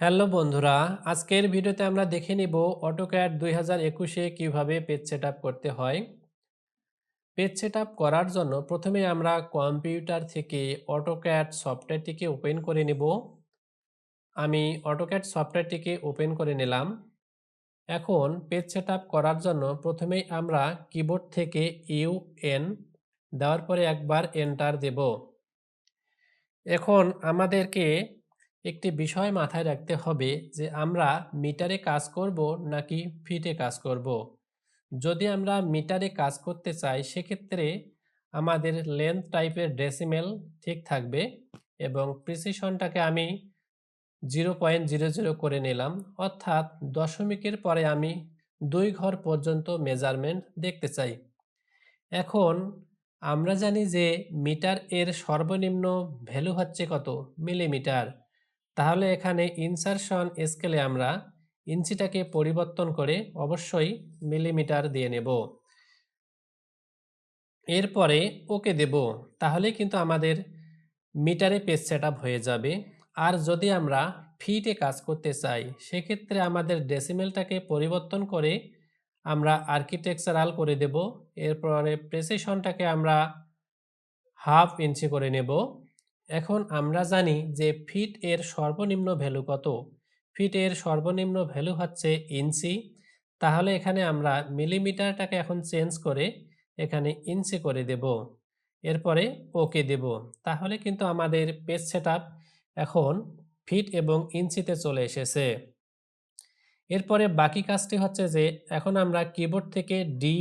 Hello বন্ধুরা, আজকের ভিডিওতে আমরা দেখে নিব অটোক্যাড দুই হাজার একুশে কীভাবে পেজ সেট করতে হয়। পেজ সেট করার জন্য প্রথমে আমরা কম্পিউটার থেকে অটোক্যাড সফটওয়্যারটিকে ওপেন করে নেব। আমি অটোক্যাড সফটওয়্যারটিকে ওপেন করে নিলাম। এখন পেজ সেট করার জন্য প্রথমেই আমরা কিবোর্ড থেকে ইউ এন দেওয়ার পরে একবার এন্টার দেব। এখন আমাদেরকে একটি বিষয় মাথায় রাখতে হবে যে আমরা মিটারে কাজ করব নাকি ফিটে কাজ করব। যদি আমরা মিটারে কাজ করতে চাই, সেক্ষেত্রে আমাদের লেন্থ টাইপের ডেসিমেল ঠিক থাকবে এবং প্রিসিশনটাকে আমি জিরো পয়েন্ট জিরো জিরো করে নিলাম। অর্থাৎ দশমিকের পরে আমি দুই ঘর পর্যন্ত মেজারমেন্ট দেখতে চাই। এখন আমরা জানি যে মিটার এর সর্বনিম্ন ভ্যালু হচ্ছে কত? মিলিমিটার তাহলে এখানে ইনসারশন স্কেলে আমরা ইঞ্চিটাকে পরিবর্তন করে অবশ্যই মিলিমিটার দিয়ে নেব। এরপরে ওকে দেব, তাহলে কিন্তু আমাদের মিটারে পেজ সেট হয়ে যাবে। আর যদি আমরা ফিটে কাজ করতে চাই, সেক্ষেত্রে আমাদের ডেসিমেলটাকে পরিবর্তন করে আমরা আর্কিটেকচারাল করে দেব। এরপরে প্রেসিশনটাকে আমরা হাফ ইঞ্চি করে নেব। এখন আমরা জানি যে ফিট এর সর্বনিম্ন ভ্যালু কত। ফিট এর সর্বনিম্ন ভ্যালু হচ্ছে ইঞ্চি। তাহলে এখানে আমরা মিলিমিটারটাকে এখন চেঞ্জ করে এখানে ইঞ্চি করে দেব। এরপরে ওকে দেব। তাহলে কিন্তু আমাদের পেজ সেট এখন ফিট এবং ইঞ্চিতে চলে এসেছে। এরপরে বাকি কাজটি হচ্ছে যে এখন আমরা কিবোর্ড থেকে ডি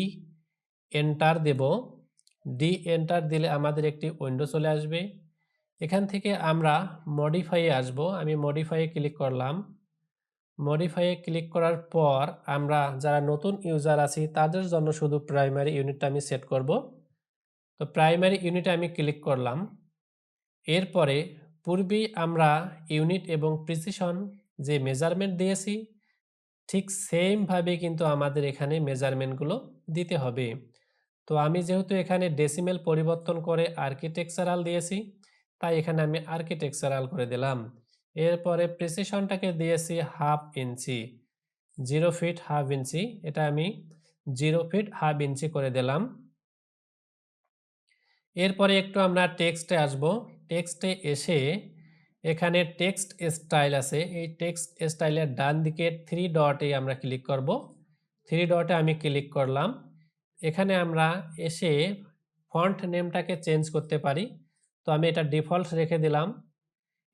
এন্টার দেব। ডি এন্টার দিলে আমাদের একটি উইন্ডো চলে আসবে। এখান থেকে আমরা মডিফাইয়ে আসব। আমি মডিফাইয়ে ক্লিক করলাম। মডিফাইয়ে ক্লিক করার পর আমরা যারা নতুন ইউজার আছি, তাদের জন্য শুধু প্রাইমারি ইউনিটটা আমি সেট করব। তো প্রাইমারি ইউনিটে আমি ক্লিক করলাম। এরপরে পূর্বেই আমরা ইউনিট এবং প্রিসিশন যে মেজারমেন্ট দিয়েছি, ঠিক সেমভাবে কিন্তু আমাদের এখানে মেজারমেন্টগুলো দিতে হবে। তো আমি যেহেতু এখানে ডেসিমেল পরিবর্তন করে আর্কিটেকচারাল দিয়েছি তাই এখানে আমি আর্কিটেকচারাল করে দিলাম। এরপরে প্রেসিশনটাকে দিয়েছি half inch zero feet half inch এটা আমি জিরো ফিট হাফ ইঞ্চি করে দিলাম। এরপরে একটু আমরা টেক্সটে আসব। টেক্সটে এসে এখানে টেক্সট স্টাইল আছে। এই টেক্সট স্টাইলের ডান দিকে থ্রি ডটে আমরা ক্লিক করব। থ্রি ডটে আমি ক্লিক করলাম। এখানে আমরা এসে ফন্ট নেমটাকে চেঞ্জ করতে পারি। তো আমি এটা ডিফল্ট রেখে দিলাম।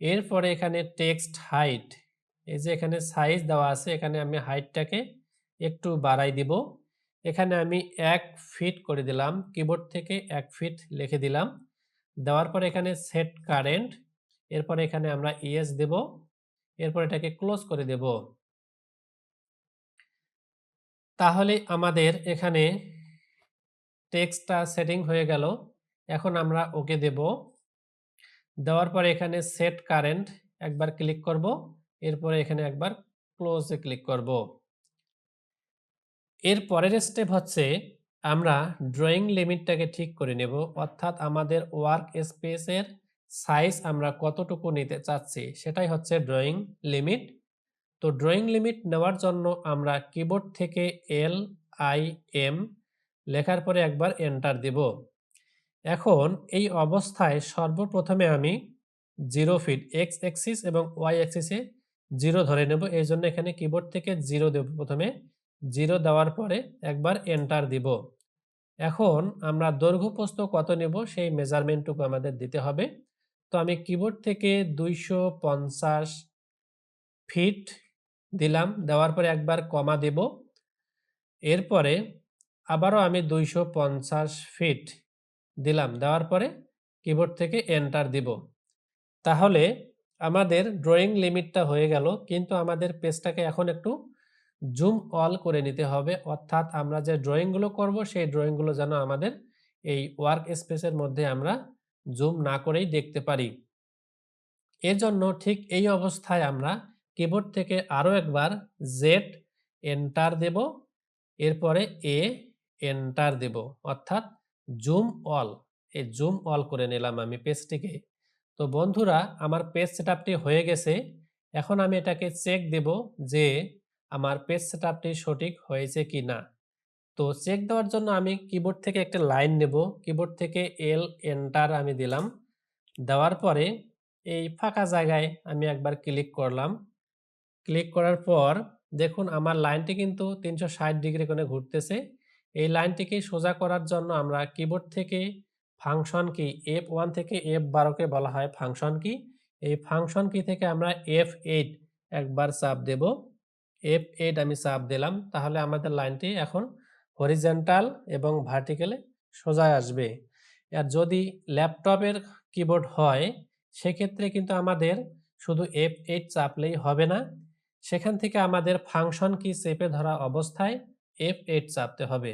এরপরে এখানে টেক্সট হাইট, এই যে এখানে সাইজ দেওয়া আছে, এখানে আমি হাইটটাকে একটু বাড়াই দিব। এখানে আমি এক ফিট করে দিলাম, কিবোর্ড থেকে এক ফিট লিখে দিলাম। দেওয়ার পর এখানে সেট কারেন্ট, এরপরে এখানে আমরা ইএস দেব, এরপর এটাকে ক্লোজ করে দেব। তাহলে আমাদের এখানে টেক্সটটা সেটিং হয়ে গেল। এখন আমরা ওকে দেব। দেওয়ার পরে এখানে সেট কারেন্ট একবার ক্লিক করব, এরপরে এখানে একবার ক্লোজে ক্লিক করব। এর পরের স্টেপ হচ্ছে আমরা ড্রয়িং লিমিটটাকে ঠিক করে নেব, অর্থাৎ আমাদের ওয়ার্ক স্পেসের সাইজ আমরা কতটুকু নিতে চাচ্ছি, সেটাই হচ্ছে ড্রয়িং লিমিট তো ড্রয়িং লিমিট নেওয়ার জন্য আমরা কিবোর্ড থেকে এল আই এম লেখার পরে একবার এন্টার দেব। এখন এই অবস্থায় সর্বপ্রথমে আমি জিরো ফিট এক্স অ্যাক্সিস এবং ওয়াই অ্যাক্সিসে জিরো ধরে নেব। এই জন্য এখানে কিবোর্ড থেকে জিরো দেব প্রথমে। জিরো দেওয়ার পরে একবার এন্টার দিব। এখন আমরা দৈর্ঘ্য প্রস্থ কত নেব সেই মেজারমেন্টটুকু আমাদের দিতে হবে। তো আমি কিবোর্ড থেকে দুইশো পঞ্চাশ ফিট দিলাম। দেওয়ার পরে একবার কমা দেব। এরপরে আবারও আমি দুইশো পঞ্চাশ ফিট দিলাম। দেওয়ার পরে কিবোর্ড থেকে এন্টার দিব। তাহলে আমাদের ড্রয়িং লিমিটটা হয়ে গেল, কিন্তু আমাদের পেজটাকে এখন একটু জুম অল করে নিতে হবে। অর্থাৎ আমরা যে ড্রয়িংগুলো করব, সেই ড্রয়িংগুলো যেন আমাদের এই ওয়ার্ক স্পেসের মধ্যে আমরা জুম না করেই দেখতে পারি। এর জন্য ঠিক এই অবস্থায় আমরা কিবোর্ড থেকে আরও একবার জেড এন্টার দেব, এরপরে এ এন্টার দেব। অর্থাৎ জুম অল এই জুম অল করে নিলাম আমি পেজটিকে তো বন্ধুরা, আমার পেজ সেট হয়ে গেছে। এখন আমি এটাকে চেক দেব যে আমার পেজ সেটআপটি সঠিক হয়েছে কি না তো চেক দেওয়ার জন্য আমি কিবোর্ড থেকে একটা লাইন নেব। কিবোর্ড থেকে এল, এন্টার আমি দিলাম। দেওয়ার পরে এই ফাঁকা জায়গায় আমি একবার ক্লিক করলাম। ক্লিক করার পর দেখুন আমার লাইনটি কিন্তু তিনশো ষাট ডিগ্রি কোণে ঘুরতেছে। এই লাইনটিকে সোজা করার জন্য আমরা কিবোর্ড থেকে ফাংশন কি এফ ওয়ান থেকে এফ বারোকে বলা হয় ফাংশন কি এই ফাংশন কি থেকে আমরা এফ এইট একবার চাপ দেব। এফ এইট আমি চাপ দিলাম, তাহলে আমাদের লাইনটি এখন হরিজেন্টাল এবং ভার্টিক্যালে সোজায় আসবে। আর যদি ল্যাপটপের কিবোর্ড হয়, সেক্ষেত্রে কিন্তু আমাদের শুধু এফ এইট চাপলেই হবে না। সেখান থেকে আমাদের ফাংশন কি চেপে ধরা অবস্থায় এফ এইট চাপতে হবে।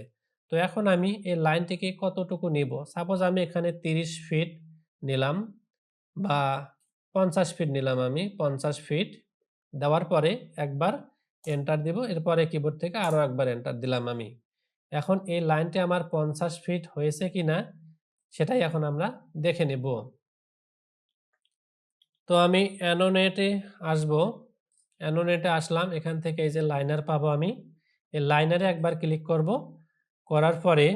তো এখন আমি এই লাইনটিকে কতটুকু নিব? সাপোজ আমি এখানে তিরিশ ফিট নিলাম বা পঞ্চাশ ফিট নিলাম আমি। পঞ্চাশ ফিট দেওয়ার পরে একবার এন্টার দিব। এরপরে কিবোর্ড থেকে আরও একবার এন্টার দিলাম আমি। এখন এই লাইনটি আমার পঞ্চাশ ফিট হয়েছে কি না সেটাই এখন আমরা দেখে নেব। তো আমি অ্যানোনেটে আসব। অ্যানোনেটে আসলাম। এখান থেকে এই যে লাইনার পাবো আমি। এই লাইনারে একবার ক্লিক করব। করার পরে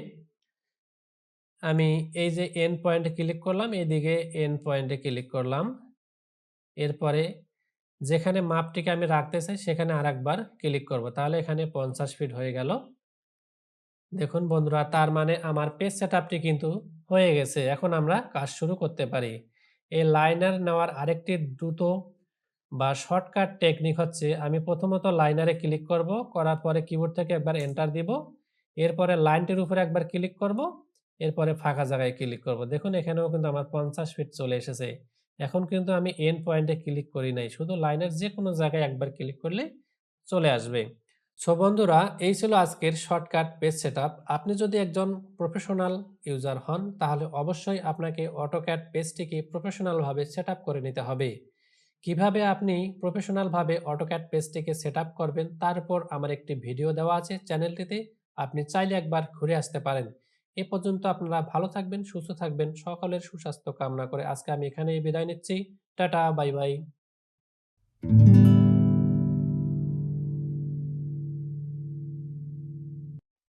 আমি এই যে এন পয়েন্টে ক্লিক করলাম এদিকে এন পয়েন্টে ক্লিক করলাম। এরপরে যেখানে মাপটিকে আমি রাখতে চাই, সেখানে আর একবার ক্লিক করব। তাহলে এখানে পঞ্চাশ ফিট হয়ে গেল। দেখুন বন্ধুরা, তার মানে আমার পেজ সেট কিন্তু হয়ে গেছে। এখন আমরা কাজ শুরু করতে পারি। এই লাইনার নেওয়ার আরেকটি দ্রুত বা শর্টকাট টেকনিক হচ্ছে, আমি প্রথমত লাইনারে ক্লিক করব, করার পরে কিবোর্ড থেকে একবার এন্টার দিব, এরপরে লাইনটির উপরে একবার ক্লিক করব, এরপরে ফাঁকা জায়গায় ক্লিক করব। দেখুন, এখানেও কিন্তু আমার পঞ্চাশ ফিট চলে এসেছে। এখন কিন্তু আমি এন পয়েন্টে ক্লিক করি নাই, শুধু লাইনের যে কোনো জায়গায় একবার ক্লিক করলে চলে আসবে। সো বন্ধুরা, এই ছিল আজকের শর্টকাট পেজ সেট আপনি যদি একজন প্রফেশনাল ইউজার হন, তাহলে অবশ্যই আপনাকে অটোক্যাট পেজটিকে প্রফেশনালভাবে সেট করে নিতে হবে। কীভাবে আপনি প্রফেশনালভাবে অটোক্যাট পেজটিকে সেট করবেন, তার উপর আমার একটি ভিডিও দেওয়া আছে চ্যানেলটিতে আপনি চাইলে একবার ঘুরে আসতে পারেন। এ পর্যন্ত আপনারা ভালো থাকবেন, সুস্থ থাকবেন, সকলের সুস্বাস্থ্য কামনা করে আজকে আমি এখানেই বিদায় নিচ্ছি। Tata, bye bye.